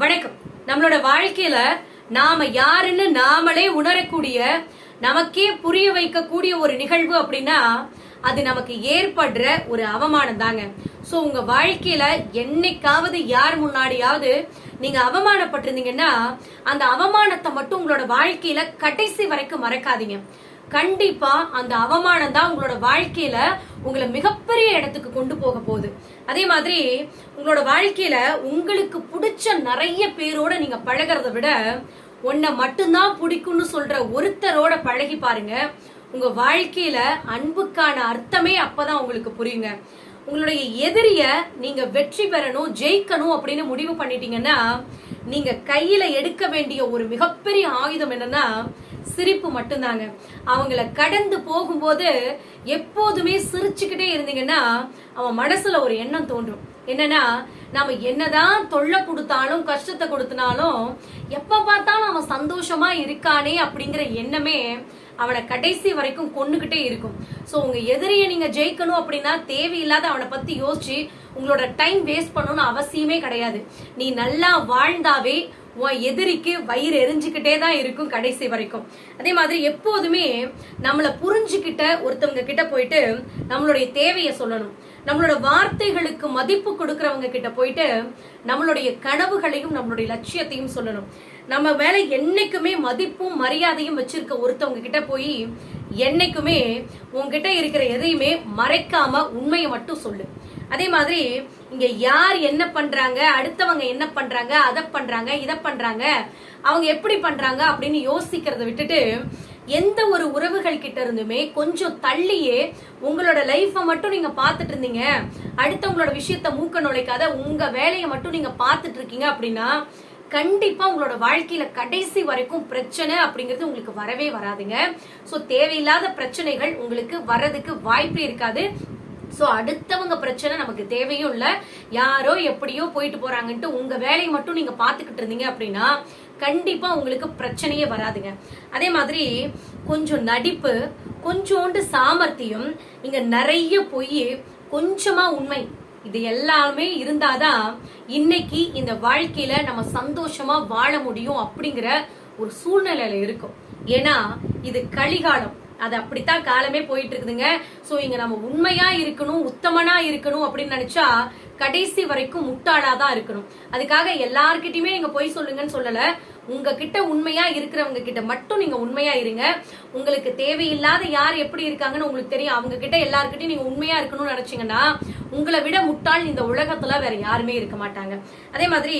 வணக்கம். நம்மளோட வாழ்க்கையில நாம யாருன்னு நாமளே உணரக்கூடிய நமக்கே புரிய வைக்கக்கூடிய ஒரு நிகழ்வு அப்படின்னா அது நமக்கு ஏற்படுற ஒரு அவமானம் தாங்க. சோ உங்க வாழ்க்கையில என்னைக்காவது யார் முன்னாடியாவது நீங்க அவமானப்பட்டிருந்தீங்கன்னா அந்த அவமானத்தை மட்டும் உங்களோட வாழ்க்கையில கடைசி வரைக்கும் மறக்காதீங்க. கண்டிப்பா அந்த அவமானம் தான் உங்களோட வாழ்க்கையில உங்களை மிகப்பெரிய இடத்துக்கு கொண்டு போக போகுது. அதே மாதிரி உங்களோட வாழ்க்கையில உங்களுக்கு பிடிச்ச நிறைய பேரோட நீங்க பழகிறத விட உன்னை மட்டும்தான் பிடிக்கும்னு சொல்ற ஒருத்தரோட பழகி பாருங்க. உங்க வாழ்க்கையில அன்புக்கான அர்த்தமே அப்பதான் உங்களுக்கு புரியுங்க. உங்களுடைய எதிரிய நீங்க வெற்றி பெறணும் ஜெயிக்கணும் அப்படின்னு முடிவு பண்ணிட்டீங்கன்னா நீங்க கையில எடுக்க வேண்டிய ஒரு மிகப்பெரிய ஆயுதம் என்னன்னா சிரிப்பு மட்டும்தாங்க. அவங்கள கடந்து போகும்போது எப்போதுமே சிரிச்சுக்கிட்டே இருந்தீங்கன்னா அவன் மனசுல ஒரு எண்ணம் தோன்றும். என்னன்னா நாம என்னதான் தொல்லை கொடுத்தாலும் கஷ்டத்தை கொடுத்தனாலும் எப்ப பார்த்தாலும் அவன் சந்தோஷமா இருக்கானே அப்படிங்கிற எண்ணமே அவனை கடைசி வரைக்கும் கொண்டுகிட்டே இருக்கும். சோ உங்க எதிரியை நீங்க ஜெயிக்கணும் அப்படின்னா தேவையில்லாத அவனை பத்தி யோசிச்சு உங்களோட டைம் வேஸ்ட் பண்ணணும்னு அவசியமே கிடையாது. நீ நல்லா வாழ்ந்தாவே உன் எதிரிக்கு வயிறு எரிஞ்சுக்கிட்டே தான் இருக்கும் கடைசி வரைக்கும். அதே மாதிரி எப்போதுமே நம்மளை புரிஞ்சுக்கிட்ட ஒருத்தவங்க கிட்ட போயிட்டு நம்மளுடைய தேவையை சொல்லணும். நம்மளோட வார்த்தைகளுக்கு மதிப்பு கொடுக்கறவங்க கிட்ட போயிட்டு நம்மளுடைய கனவுகளையும் நம்மளுடைய லட்சியத்தையும் சொல்லணும். நம்ம மேல என்னைக்குமே மதிப்பும் மரியாதையும் வச்சிருக்க ஒருத்தவங்க கிட்ட போய் என்னைக்குமே உங்ககிட்ட இருக்கிற எதையுமே மறைக்காம உண்மையை மட்டும் சொல்லு. அதே மாதிரி இங்க யார் என்ன பண்றாங்க அடுத்தவங்க என்ன பண்றாங்க அதை பண்றாங்க இதை பண்றாங்க அவங்க எப்படி பண்றாங்க அப்படின்னு யோசிக்கிறத விட்டுட்டு எந்த ஒரு உறவுகள் கிட்ட இருந்துமே கொஞ்சம் தள்ளியே உங்களோட லைஃப்பை மட்டும் நீங்க பார்த்துட்டு இருந்தீங்க. அடுத்தவங்களோட விஷயத்த மூக்க நுழைக்காத உங்க வேலையை மட்டும் நீங்க பார்த்துட்டு இருக்கீங்க அப்படின்னா கண்டிப்பா உங்களோட வாழ்க்கையில கடைசி வரைக்கும் பிரச்சனை அப்படிங்கிறது உங்களுக்கு வரவே வராதுங்க. ஸோ தேவையில்லாத பிரச்சனைகள் உங்களுக்கு வர்றதுக்கு வாய்ப்பே இருக்காது. ஸோ அடுத்தவங்க பிரச்சனை நமக்கு தேவையும் இல்லை. யாரோ எப்படியோ போயிட்டு போறாங்கன்ட்டு உங்க வேலையை மட்டும் நீங்க பாத்துக்கிட்டு இருந்தீங்க அப்படின்னா கண்டிப்பா உங்களுக்கு பிரச்சனையே வராதுங்க. அதே மாதிரி கொஞ்சம் நடிப்பு கொஞ்சோண்டு சாமர்த்தியம் இங்க நிறைய பொய் கொஞ்சமா உண்மை இது எல்லாமே இருந்தாதான் இன்னைக்கு இந்த வாழ்க்கையில நம்ம சந்தோஷமா வாழ முடியும் அப்படிங்கிற ஒரு சூழ்நிலையில இருக்கும். ஏன்னா இது கலிகாலம். அது அப்படித்தான் காலமே போயிட்டு இருக்குதுங்க ஸோ இங்க நம்ம உண்மையா இருக்கணும் உத்தமனா இருக்கணும் அப்படின்னு நினைச்சா கடைசி வரைக்கும் முட்டாளாதான் இருக்கணும். அதுக்காக எல்லார்கிட்டயுமே நீங்க பொய் சொல்லுங்கன்னு சொல்லல. உங்ககிட்ட உண்மையா இருக்கிறவங்க கிட்ட மட்டும் நீங்க உண்மையா இருங்க. உங்களுக்கு தேவையில்லாத யார் எப்படி இருக்காங்கன்னு உங்களுக்கு தெரியும். அவங்க கிட்ட எல்லாருக்கிட்டையும் நீங்க உண்மையா இருக்கணும்னு நினைச்சீங்கன்னா உங்களை விட முட்டாள் இந்த உலகத்துல வேற யாருமே இருக்க மாட்டாங்க. அதே மாதிரி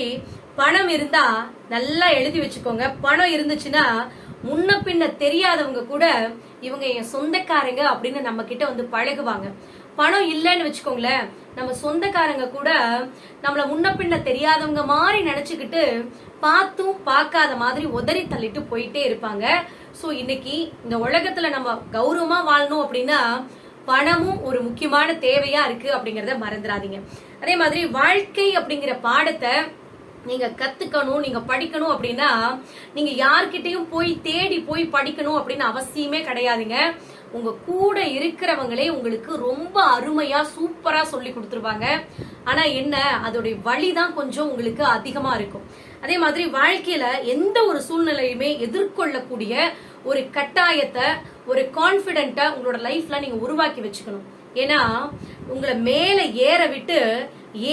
பணம் இருந்தா நல்லா எழுதி வச்சுக்கோங்க. பணம் இருந்துச்சுன்னா முன்ன பின்ன தெரியாதவங்க கூட இவங்க என் சொந்தக்காரங்க அப்படின்னு நம்ம கிட்ட வந்து பழகுவாங்க. பணம் இல்லைன்னு வச்சுக்கோங்களேன். நம்ம சொந்தக்காரங்க கூட நம்மள முன்ன பின்ன தெரியாதவங்க மாதிரி நினைச்சுக்கிட்டு பார்த்தும் பார்க்காத மாதிரி உதறி தள்ளிட்டு போயிட்டே இருப்பாங்க. ஸோ இன்னைக்கு இந்த உலகத்துல நம்ம கௌரவமா வாழணும் அப்படின்னா பணமும் ஒரு முக்கியமான தேவையா இருக்கு அப்படிங்கறத மறந்துடாதீங்க. அதே மாதிரி வாழ்க்கை அப்படிங்கிற பாடத்தை நீங்க கத்துக்கணும் நீங்க படிக்கணும் அப்படின்னா நீங்க யார்கிட்டயும் போய் தேடி போய் படிக்கணும் அப்படின்னு அவசியமே கிடையாதுங்க. உங்க கூட இருக்கிறவங்களே உங்களுக்கு ரொம்ப அருமையா சூப்பரா சொல்லி கொடுத்துருவாங்க. ஆனா என்ன அதோடைய வழிதான் கொஞ்சம் உங்களுக்கு அதிகமா இருக்கும். அதே மாதிரி வாழ்க்கையில எந்த ஒரு சூழ்நிலையுமே எதிர்கொள்ளக்கூடிய ஒரு கட்டாயத்தை ஒரு கான்பிடென்ட்டை உங்களோட லைஃப்ல நீங்க உருவாக்கி வச்சுக்கணும். ஏன்னா உங்களை மேல ஏற விட்டு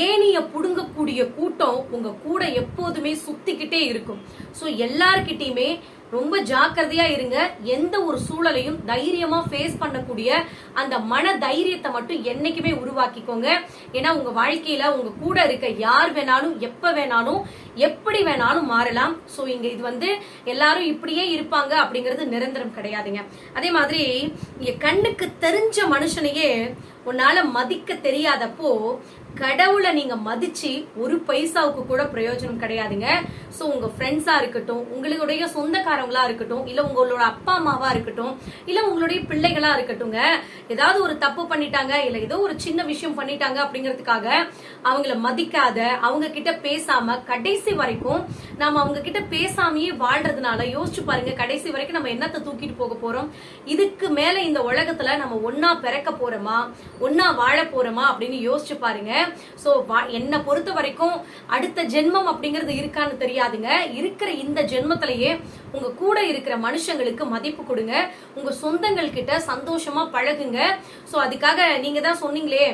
ஏனிய புடுங்கக்கூடிய கூட்டம் உங்க கூட எப்போதுமே சுத்திக்கிட்டே இருக்கும். சோ எல்லார்கிட்டயுமே ரொம்ப ஜாக்கிரதையா இருங்க. எந்த ஒரு சூழலையும் தைரியமா ஃபேஸ் பண்ணக்கூடிய அந்த மன தைரியத்தை மட்டும் என்னைக்குமே உருவாக்கிக்கோங்க. ஏன்னா உங்க வாழ்க்கையில உங்க கூட இருக்க யார் வேணாலும் எப்ப வேணாலும் எப்படி வேணாலும் மாறலாம். சோ இங்க இது வந்து எல்லாரும் இப்படியே இருப்பாங்க அப்படிங்கிறது நிரந்தரம் கிடையாதுங்க. அதே மாதிரி இங்க கண்ணுக்கு தெரிஞ்ச மனுஷனையே உன்னால மதிக்க தெரியாதப்போ கடவுளை நீங்க மதிச்சு ஒரு பைசாவுக்கு கூட பிரயோஜனம் கிடையாதுங்க. ஸோ உங்க ஃப்ரெண்ட்ஸா இருக்கட்டும் உங்களுடைய சொந்தக்காரங்களா இருக்கட்டும் இல்ல உங்களோட அப்பா அம்மாவா இருக்கட்டும் இல்ல உங்களுடைய பிள்ளைகளா இருக்கட்டும்ங்க. ஏதாவது ஒரு தப்பு பண்ணிட்டாங்க இல்ல ஏதோ ஒரு சின்ன விஷயம் பண்ணிட்டாங்க அப்படிங்கிறதுக்காக அவங்கள மதிக்காத அவங்க கிட்ட பேசாம கடைசி வரைக்கும் நாம அவங்க கிட்ட பேசாமையே வாழ்றதுனால யோசிச்சு பாருங்க கடைசி வரைக்கும் நம்ம என்னத்தை தூக்கிட்டு போக போறோம்? இதுக்கு மேல இந்த உலகத்துல நம்ம ஒன்னா பிறக்க போறோமா? ஒன்னா வாழ போறோமா அப்படின்னு யோசிச்சு பாருங்க. சோ என்னை பொறுத்த வரைக்கும் அடுத்த ஜென்மம் அப்படிங்கிறது இருக்கான்னு தெரியாதுங்க. இருக்கிற இந்த ஜென்மத்திலேயே உங்க கூட இருக்கிற மனுஷங்களுக்கு மதிப்பு கொடுங்க. உங்க சொந்தங்கள் கிட்ட சந்தோஷமா பழகுங்க. சோ அதுக்காக நீங்க தான் சொன்னீங்களே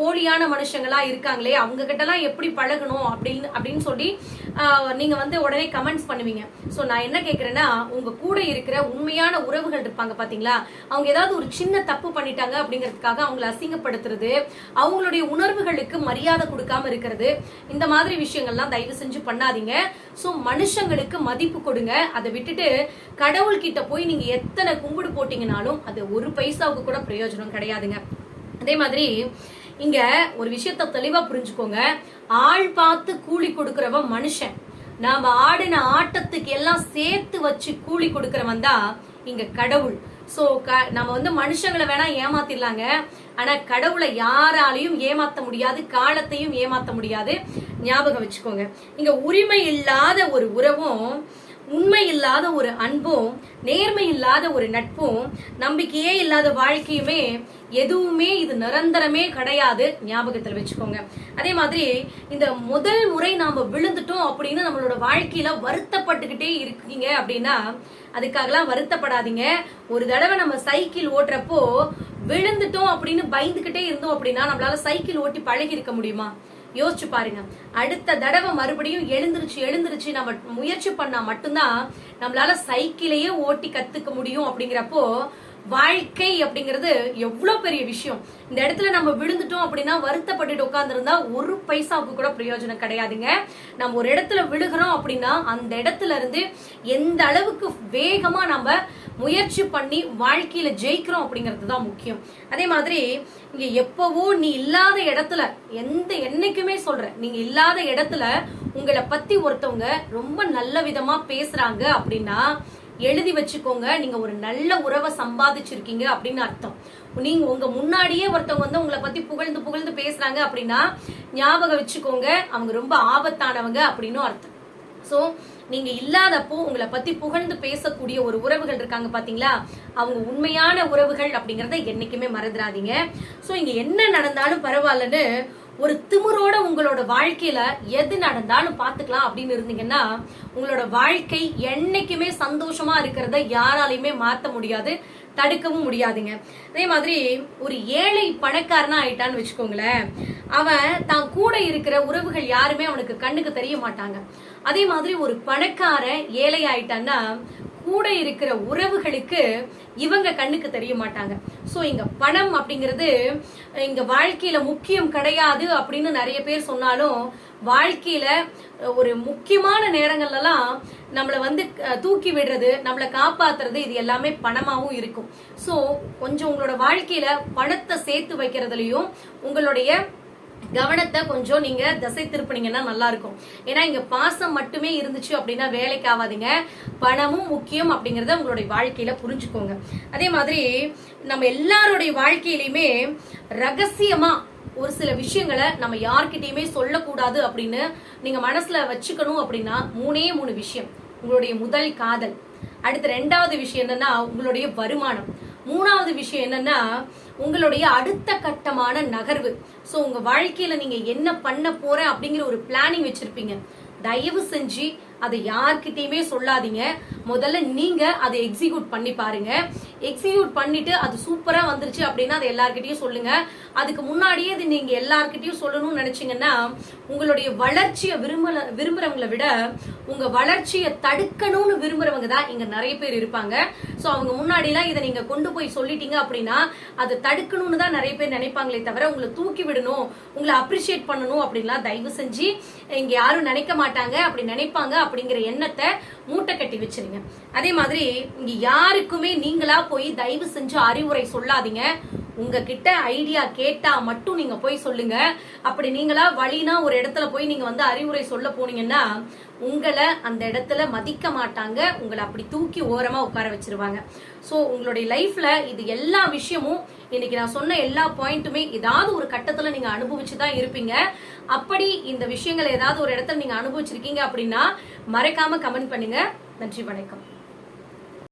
போலியான மனுஷங்களா இருக்காங்களே அவங்க கிட்ட எல்லாம் எப்படி பழகணும் அப்படின்னு அப்படின்னு சொல்லி நீங்க வந்து உடனே கமெண்ட்ஸ் பண்ணுவீங்க. சோ நான் என்ன கேக்குறேன்னா உங்க கூட இருக்கிற உண்மையான உறவுகள் இருப்பாங்க பாத்தீங்களா? அவங்க ஏதாவது ஒரு சின்ன தப்பு பண்ணிட்டாங்க அப்படிங்கிறதுக்காக அவங்கள அசிங்கப்படுத்துறது அவங்களுடைய உணர்வுகளுக்கு மரியாதை கொடுக்காம இருக்கிறது இந்த மாதிரி விஷயங்கள்லாம் தயவு செஞ்சு பண்ணாதீங்க. சோ மனுஷங்களுக்கு மதிப்பு கொடுங்க அதை விட்டுட்டு கடவுள்கிட்ட போய் நீங்க எத்தனை கும்பிடு போட்டீங்கனாலும் அது ஒரு பைசாவுக்கு கூட பிரயோஜனம் கிடையாதுங்க. அதே மாதிரி இங்க ஒரு விஷயத்த தெளிவா புரிஞ்சுக்கோங்க. ஆள் பார்த்து கூலி கொடுக்கறவன் மனுஷன். நாம ஆடின ஆட்டத்துக்கு எல்லாம் சேர்த்து வச்சு கூலி கொடுக்கறவன் தான் இங்க கடவுள். சோ நம்ம வந்து மனுஷங்களை வேணா ஏமாத்திடலாங்க. ஆனா கடவுளை யாராலையும் ஏமாத்த முடியாது காலத்தையும் ஏமாத்த முடியாது. ஞாபகம் வச்சுக்கோங்க. இங்க உரிமை இல்லாத ஒரு உறவும் உண்மை இல்லாத ஒரு அன்பும் நேர்மை இல்லாத ஒரு நட்பும் நம்பிக்கையே இல்லாத வாழ்க்கையுமே எதுவுமே இது நிரந்தரமே கிடையாது ஞாபகத்தில் வச்சுக்கோங்க. அதே மாதிரி இந்த முதல் முறை நாம விழுந்துட்டோம் அப்படின்னு நம்மளோட வாழ்க்கையில வருத்தப்பட்டுக்கிட்டே இருக்கீங்க அப்படின்னா அதுக்காகலாம் வருத்தப்படாதீங்க. ஒரு தடவை நம்ம சைக்கிள் ஓட்டுறப்போ விழுந்துட்டோம் அப்படின்னு பயந்துகிட்டே இருந்தோம் அப்படின்னா நம்மளால சைக்கிள் ஓட்டி பழகி இருக்க முடியுமா? யோசிச்சு பாருங்க. அடுத்த தடவை மறுபடியும் எழுந்திருச்சு எழுந்திருச்சு நம்ம முயற்சி பண்ணா மட்டும்தான் நம்மளால சைக்கிளையே ஓட்டி கத்துக்க முடியும் அப்படிங்கிறப்போ வாழ்க்கை அப்படிங்கிறது எவ்வளவு பெரிய விஷயம். இந்த இடத்துல நம்ம விழுந்துட்டோம் அப்படின்னா வருத்தப்பட்டுட்டு உட்கார்ந்துருந்தா ஒரு பைசாவுக்கு கூட பிரயோஜனம் கிடையாதுங்க. நம்ம ஒரு இடத்துல விழுகிறோம் அப்படின்னா அந்த இடத்துல இருந்து எந்த அளவுக்கு வேகமா நம்ம முயற்சி பண்ணி வாழ்க்கையில ஜெயிக்கிறோம் அப்படிங்கிறது தான் முக்கியம். அதே மாதிரி இங்க எப்பவோ நீ இல்லாத இடத்துல எந்த என்னைக்குமே சொல்றேன் நீங்க இல்லாத இடத்துல உங்களை பத்தி ஒருத்தவங்க ரொம்ப நல்ல விதமா பேசுறாங்க அப்படின்னா எழுதி வச்சுக்கோங்க நீங்க ஒரு நல்ல உறவை சம்பாதிச்சிருக்கீங்க அப்படின்னு அர்த்தம். நீங்க உங்க முன்னாடியே ஒருத்தவங்க வந்து உங்களை பத்தி புகழ்ந்து புகழ்ந்து பேசுறாங்க அப்படின்னா ஞாபகம் வச்சுக்கோங்க அவங்க ரொம்ப ஆபத்தானவங்க அப்படின்னு அர்த்தம். சோ நீங்க இல்லாதப்போ உங்களை பத்தி புகழ்ந்து பேசக்கூடிய ஒரு உறவுகள் இருக்காங்க பாத்தீங்களா? அவங்க உண்மையான உறவுகள் அப்படிங்கறத என்னைக்குமே மறந்துடாதீங்க. சோ இங்க என்ன நடந்தாலும் பரவாயில்லன்னு ஒரு திமிரோட உங்களோட வாழ்க்கையில எது நடந்தாலும் பாத்துக்கலாம் அப்படின்னு இருந்தீங்கன்னா உங்களோட வாழ்க்கை என்னைக்குமே சந்தோஷமா இருக்கிறத யாராலையுமே மாத்த முடியாது. தடுக்கவும் முடியாதுங்க. அதே மாதிரி ஒரு ஏழை பணக்காரனா ஆயிட்டான்னு வச்சுக்கோங்களேன் அவன் தான் கூட இருக்கிற உறவுகள் யாருமே அவனுக்கு கண்ணுக்கு தெரிய மாட்டாங்க. அதே மாதிரி ஒரு பணக்காரன் ஏழை ஆயிட்டான்னா கூட இருக்கிற உறவுகளுக்கு இவங்க கண்ணுக்கு தெரிய மாட்டாங்க. ஸோ இங்க பணம் அப்படிங்கிறது இங்க வாழ்க்கையில முக்கியம் கிடையாது அப்படின்னு நிறைய பேர் சொன்னாலும் வாழ்க்கையில ஒரு முக்கியமான நேரங்கள்லாம் நம்மள வந்து தூக்கி விடுறது நம்மள காப்பாத்துறது இது எல்லாமே பணமாவும் இருக்கும். சோ கொஞ்சம் உங்களோட வாழ்க்கையில பணத்தை சேர்த்து வைக்கிறதுலயும் உங்களுடைய கவனத்தை கொஞ்சம் நீங்க திசை திருப்பினீங்கன்னா நல்லா இருக்கும் ஏன்னா இங்க பாசம் மட்டுமே இருந்துச்சு அப்படின்னா வேலைக்கு ஆகாதீங்க பணமும் முக்கியம் அப்படிங்கறத உங்களுடைய வாழ்க்கையில புரிஞ்சுக்கோங்க. அதே மாதிரி நம்ம எல்லாருடைய வாழ்க்கையிலுமே ரகசியமா ஒரு சில விஷயங்களை நம்ம யார்கிட்டயுமே சொல்லக்கூடாது அப்படின்னு நீங்க மனசுல வச்சுக்கணும் அப்படின்னா மூணே மூணு விஷயம். உங்களுடைய முதல் காதல். அடுத்து ரெண்டாவது விஷயம் என்னன்னா உங்களுடைய வருமானம். மூணாவது விஷயம் என்னன்னா உங்களுடைய அடுத்த கட்டமான நகர்வு. ஸோ உங்க வாழ்க்கையில நீங்க என்ன பண்ண போறேன் அப்படிங்கிற ஒரு பிளானிங் வச்சிருப்பீங்க. தயவு செஞ்சு அதை யார்கிட்டயுமே சொல்லாதீங்க. முதல்ல நீங்க அதை எக்ஸிக்யூட் பண்ணி பாருங்க. எக்ஸிக்யூட் பண்ணிட்டு அது சூப்பரா வந்துருச்சு அப்படின்னா அதை எல்லார்கிட்டயும் சொல்லுங்க. அதுக்கு முன்னாடியே இது நீங்க எல்லார்கிட்டயும் சொல்லணும்னு நினைச்சீங்கன்னா உங்களுடைய வளர்ச்சியை விரும்பல விரும்புறவங்களை விட உங்க வளர்ச்சியை தடுக்கணும்னு விரும்புறவங்க தான் இங்க நிறைய பேர் இருப்பாங்க. ஸோ அவங்க முன்னாடிலாம் இதை நீங்க கொண்டு போய் சொல்லிட்டீங்க அப்படின்னா அதை தடுக்கணும்னு தான் நிறைய பேர் நினைப்பாங்களே தவிர உங்களை தூக்கி விடணும் உங்களை அப்ரிஷியேட் பண்ணணும் அப்படின்லாம் தயவு செஞ்சு இங்க யாரும் நினைக்க மாட்டாங்க. அப்படி நினைப்பாங்க. அப்படிங்கிற எண்ணத்தை மூட்டை கட்டி வச்சிருங்க. அதே மாதிரி இங்க யாருக்குமே நீங்களா போய் தயவு செஞ்சு அறிவுரை சொல்லாதீங்க. உங்ககிட்ட ஐடியா கேட்டா மட்டும் நீங்க போய் சொல்லுங்க. அப்படி நீங்களா வழினா ஒரு இடத்துல போய் நீங்க வந்து அறிவுரை சொல்ல போனீங்கன்னா உங்களை அந்த இடத்துல மதிக்க மாட்டாங்க. உங்களை அப்படி தூக்கி ஓரமா உட்கார வச்சிருவாங்க. ஸோ உங்களுடைய லைஃப்ல இது எல்லா விஷயமும் இன்னைக்கு நான் சொன்ன எல்லா பாயிண்ட்டுமே ஏதாவது ஒரு கட்டத்துல நீங்க அனுபவிச்சு தான் இருப்பீங்க. அப்படி இந்த விஷயங்களை ஏதாவது ஒரு இடத்துல நீங்க அனுபவிச்சிருக்கீங்க அப்படின்னா மறக்காம கமெண்ட் பண்ணுங்க. நன்றி வணக்கம்.